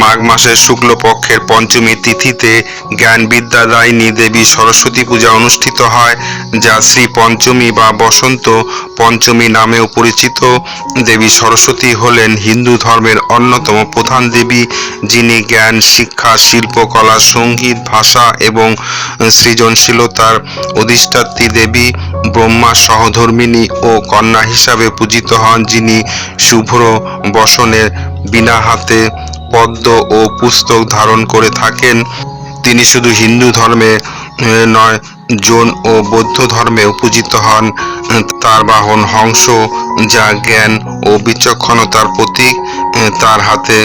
মাঘ মাসের শুক্লপক্ষের পঞ্চমী তিথিতে জ্ঞান বিদ্যাদায়িনী দেবী সরস্বতী পূজা অনুষ্ঠিত হয়, যা শ্রী পঞ্চমী বা বসন্ত পঞ্চমী নামেও পরিচিত। দেবী সরস্বতী হলেন হিন্দু ধর্মের অন্যতম প্রধান দেবী, যিনি জ্ঞান, শিক্ষা শিল্পকলা সংগীত, ভাষা এবং সৃজনশীলতার অধিষ্ঠাত্রী দেবী, ব্রহ্মা সহধর্মিণী ও কন্যা হিসাবে পূজিত হন, যিনি শুভ্র বসনের বিনা হাতে পদ্ম ও পুস্তক ধারণ করে থাকেন। তিনি শুধু হিন্দু ধর্মে নয়, জৈন ও বৌদ্ধ ধর্মেও পূজিত হন। তার বাহন হংস, যা জ্ঞান ও বিচক্ষণতার প্রতীক। তার হাতে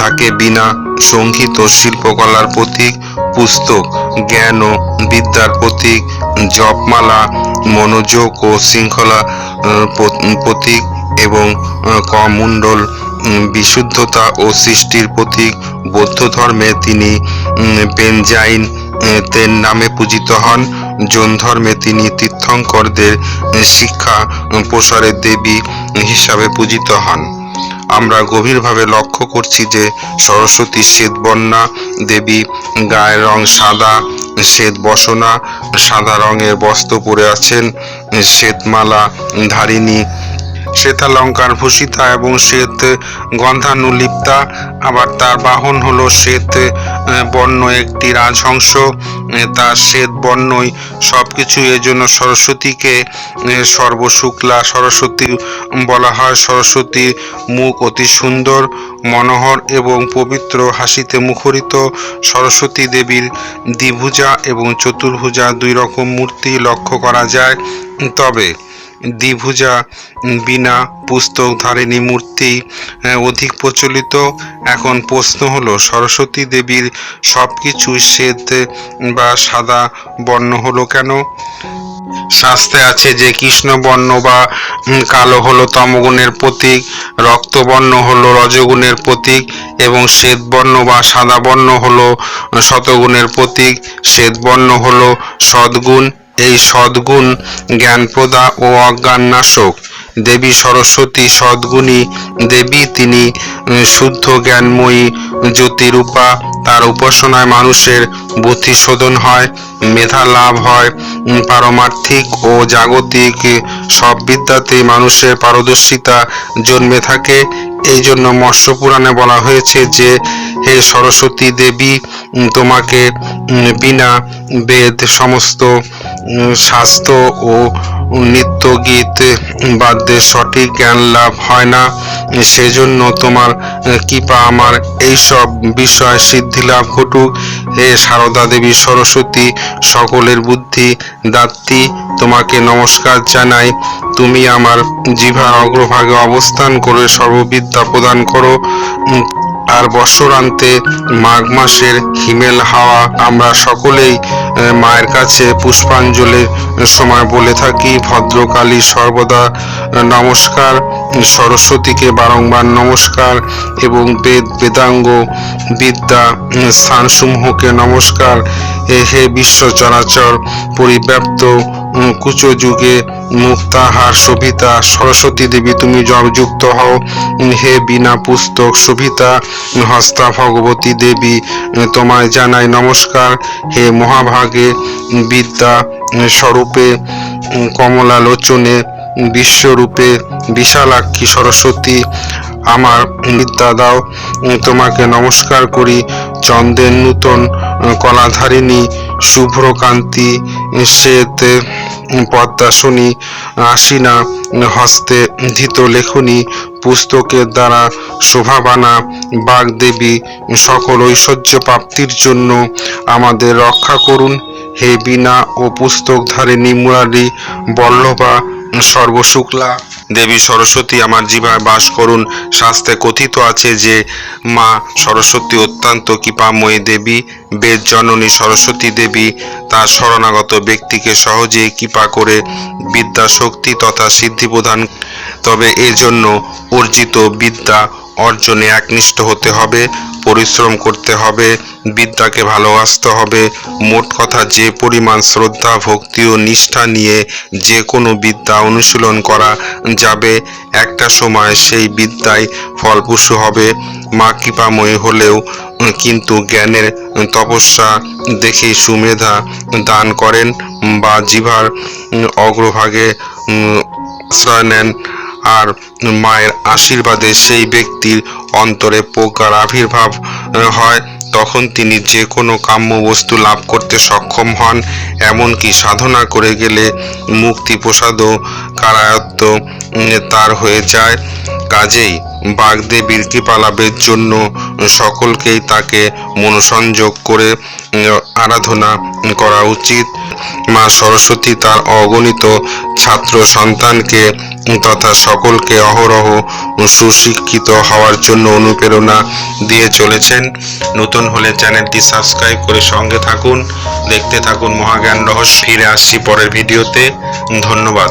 থাকে বিনা সংগীত ও শিল্পকলার প্রতীক, পুস্তক, জ্ঞান ও বিদ্যার প্রতীক, জপমালা, মনোযোগ ও শৃঙ্খলা প্রতীক এবং কমণ্ডল বিশুদ্ধতা ও সৃষ্টির প্রতীক বৌদ্ধ ধর্মে তিনি আহ, তের নামে পূজিত হন। জৈন ধর্মে তিনি তীর্থঙ্করদের শিক্ষা প্রসারের দেবী হিসাবে পূজিত হন। আমরা গভীরভাবে লক্ষ্য করছি যে সরস্বতী শ্বেতবর্ণা দেবী গায়ের রং সাদা শ্বেত বসনা সাদা রঙের বস্ত্র পরে আছেন শ্বেতমালা ধারিণী শ্বেতালঙ্কার ভূষিতা এবং শ্বেত গন্ধানুলিপ্তা। আবার তার বাহন হলো শ্বেত বর্ণ একটি রাজহংস তার শ্বেত বর্ণই সবকিছু এর জন্য সরস্বতীকে সর্বশুক্লা সরস্বতী বলা হয়। সরস্বতীর মুখ অতি সুন্দর, মনোহর এবং পবিত্র, হাসিতে মুখরিত। সরস্বতী দেবীর দ্বিভুজা এবং চতুর্ভুজা দুই রকম মূর্তি লক্ষ্য করা যায়। তবে দ্বিভুজা, বিনা, পুস্তক ধারিণী মূর্তি অধিক প্রচলিত। এখন প্রশ্ন হলো, সরস্বতী দেবীর সব কিছু শ্বেত বা সাদা বর্ণ হলো কেন? শাস্তে আছে যে কৃষ্ণবর্ণ বা কালো হলো তমগুণের প্রতীক রক্তবর্ণ হলো রজগুণের প্রতীক, এবং শ্বেতবর্ণ বা সাদা বর্ণ হলো শতগুণের প্রতীক শ্বেতবর্ণ হলো সদ্গুণ। এই সদ্গুণ জ্ঞানপ্রদা ও অজ্ঞান নাশক দেবী সরস্বতী সদ্গুণী দেবী, তিনি শুদ্ধ জ্ঞানময়ী জ্যোতিরূপা। তার উপাসনায় মানুষের বুদ্ধি শোধন হয়। মেধা লাভ হয় পারমার্থিক ও জাগতিক সব বিদ্যাতেই মানুষের পারদর্শিতা জন্মে থাকে। এই জন্য মৎস্য পুরাণে বলা হয়েছে যে, হে সরস্বতী দেবী তোমাকে বিনা বেদ, সমস্ত শাস্ত্র ও নৃত্য গীত বাদ্যের সঠিক জ্ঞান লাভ হয় না। সেজন্য তোমার কৃপা আমার। এইসব বিষয় সিদ্ধি লাভ ঘটুক। হে সারদা দেবী, সরস্বতী সকলের বুদ্ধি দাত্রী তোমাকে নমস্কার জানাই। তুমি আমার জিভার অগ্রভাগে অবস্থান করে সর্ববিদ্যা প্রদান করো। আর বৎসরান্তে মাঘ মাসের হিমেল হাওয়া আমরা সকলেই মায়ের কাছে পুষ্পাঞ্জলির সময় বলে থাকি। ভদ্রকালী সর্বদা নমস্কার। সরস্বতীকে বারংবার নমস্কার এবং বেদ, বেদাঙ্গ বিদ্যা স্থানসমূহকে নমস্কার। হে বিশ্ব চরাচর পরিব্যাপ্ত কুচ যুগে মুক্তাহার শোভিতা, সরস্বতী দেবী, তুমি জবযুক্ত হও। হে বিনা পুস্তক শোভিতা, হস্তা ভগবতী দেবী, তোমায় জানাই নমস্কার। হে মহাভাগে বিদ্যা স্বরূপে কমলা লোচনে বিশ্বরূপে বিশালাক্ষী সরস্বতী, আমার বিদ্যা দাও। তোমাকে নমস্কার করি চন্দ্রের নূতন কলাধারিণী, শুভ্রকান্তি, শ্বেত পদ্মাসনী উম, হস্তে ধৃত লেখনী পুস্তকের দ্বারা শোভাবানা বাগদেবী সকল ঐশ্বর্য প্রাপ্তির জন্য আমাদের রক্ষা করুন। হে বিনা ও পুস্তকধারিণী মুরারি বল্লভা সর্বশুক্লা। দেবী সরস্বতী আমার জীবায় বাস করুন। শাস্ত্রে কথিত আছে যে মা সরস্বতী অত্যন্ত কৃপাময়ী দেবী। বেদ জননী সরস্বতী দেবী তার শরণাগত ব্যক্তিকে সহজেই কৃপা করে বিদ্যা শক্তি তথা সিদ্ধি প্রদান, তবে এজন্য অর্জিত বিদ্যা অর্জনে একনিষ্ঠ হতে হবে, পরিশ্রম করতে হবে, বিদ্যাকে ভালোবাসতে হবে। মোট কথা, যে পরিমাণ শ্রদ্ধা, ভক্তি ও নিষ্ঠা নিয়ে যে কোনো বিদ্যা অনুশীলন করা যাবে একটা সময় সেই বিদ্যায় ফলপ্রসূ হবে। মা কৃপাময়ী হলেও, কিন্তু জ্ঞানের তপস্যা দেখে সুমেধা দান করেন বা জিভার অগ্রভাগে আশ্রয় নেন। আর মায়ের আশীর্বাদে সেই ব্যক্তির অন্তরে প্রকার আবির্ভাব হয়। তখন তিনি যে কোনো কাম্য বস্তু লাভ করতে সক্ষম হন, এমনকি সাধনা করে গেলে মুক্তি প্রসাদও কারায়ত্ত তার হয়ে যায়। কাজেই বাগদেবীর কৃপা লাভের জন্য সকলকেই তাকে মনোসংযোগ করে আরাধনা করা উচিত। মা সরস্বতী তার অগণিত ছাত্র সন্তানকে তথা সকলকে অহরহ সুশিক্ষিত হওয়ার জন্য অনুপ্রেরণা দিয়ে চলেছেন। নতুন হলে চ্যানেলটি সাবস্ক্রাইব করে সঙ্গে থাকুন। দেখতে থাকুন মহাজ্ঞান রহস্য। ফিরে আসছি পরের ভিডিওতে। ধন্যবাদ।